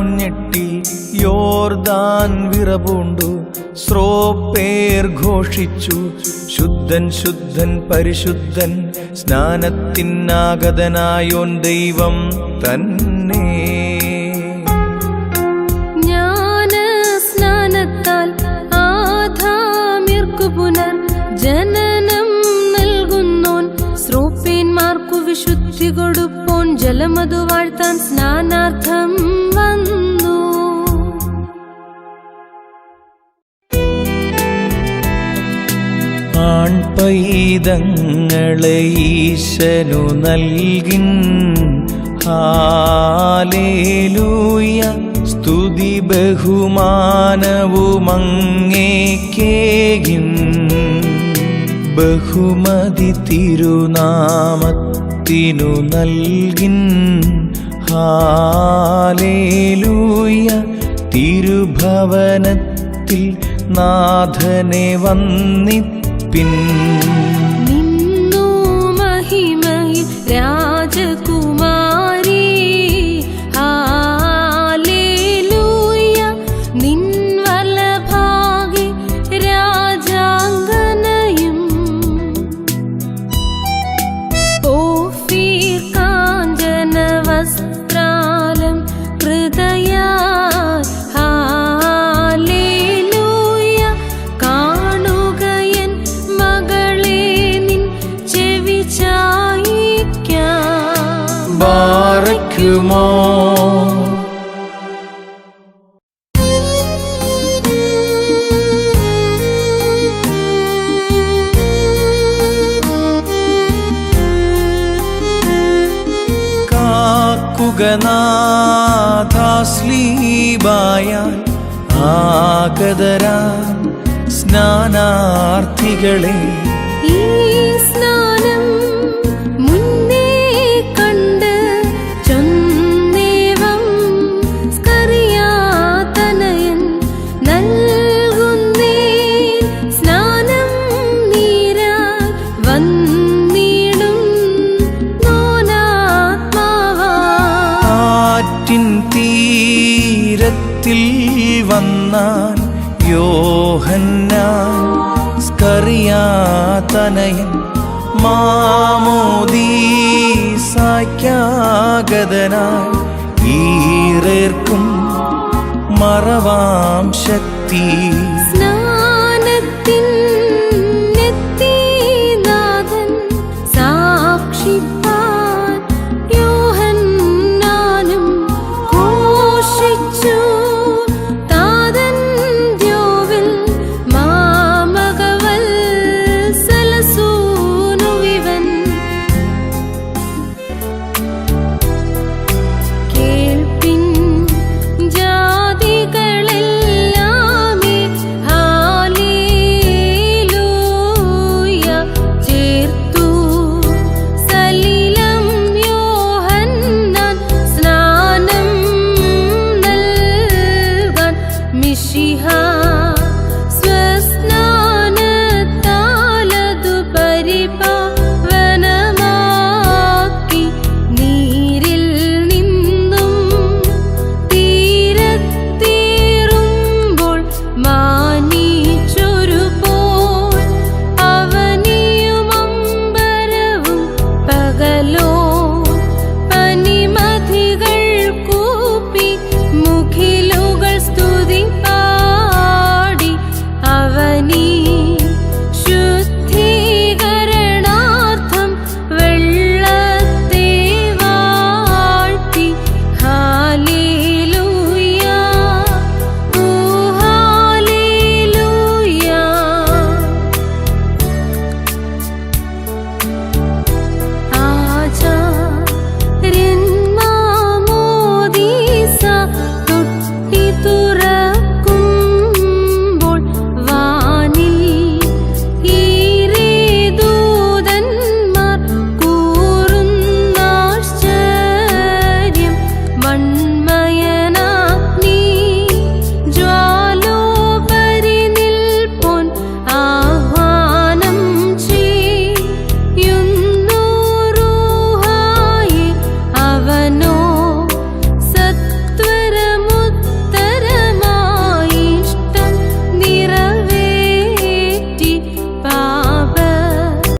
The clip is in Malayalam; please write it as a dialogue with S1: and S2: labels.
S1: ഞെട്ടി യോർദാൻ വിറപൂണ്ടു. സ്രോപ്പേർ ഘോഷിച്ചു. ശുദ്ധൻ ശുദ്ധൻ പരിശുദ്ധൻ സ്നാനത്തിനാഗതനായോൻ ദൈവം തന്നെ.
S2: ശ്രോപ്പേന്മാർക്കു വിശുദ്ധി കൊടുപ്പോൻ ജലമതു വാഴ്ത്താൻ സ്നാനാർത്ഥം വന്നു.
S1: ആൺപൈതങ്ങളെ ഈശനു നൽകിൻ. ഹാലേലൂയ. സ്തുതി ബഹുമാനവുമങ്ങേക്കേകിൻ. ബഹുമതി തിരുനാമത്തിനു നൽകിൻ. ഹാലേലൂയ. തിരുഭവനത്തിൽ നാഥനെ വന്നിപ്പിൻ.
S2: നിന്നു മഹിമയിൽ രാജകുമാരി
S1: ബാറയ്ക്കുമോ കാക്കുക നാഥാസ്ലീബായാൽ ആഗതരാ സ്നാനാർത്ഥികളെ.
S2: ഈ
S1: തീരത്തിൽ വന്നാൻ യോഹന്നാൻ സ്കറിയാതനയൻ മാമോദീസായ്ക്കാഗതനായി ഈറേർക്കും മറവാം ശക്തി.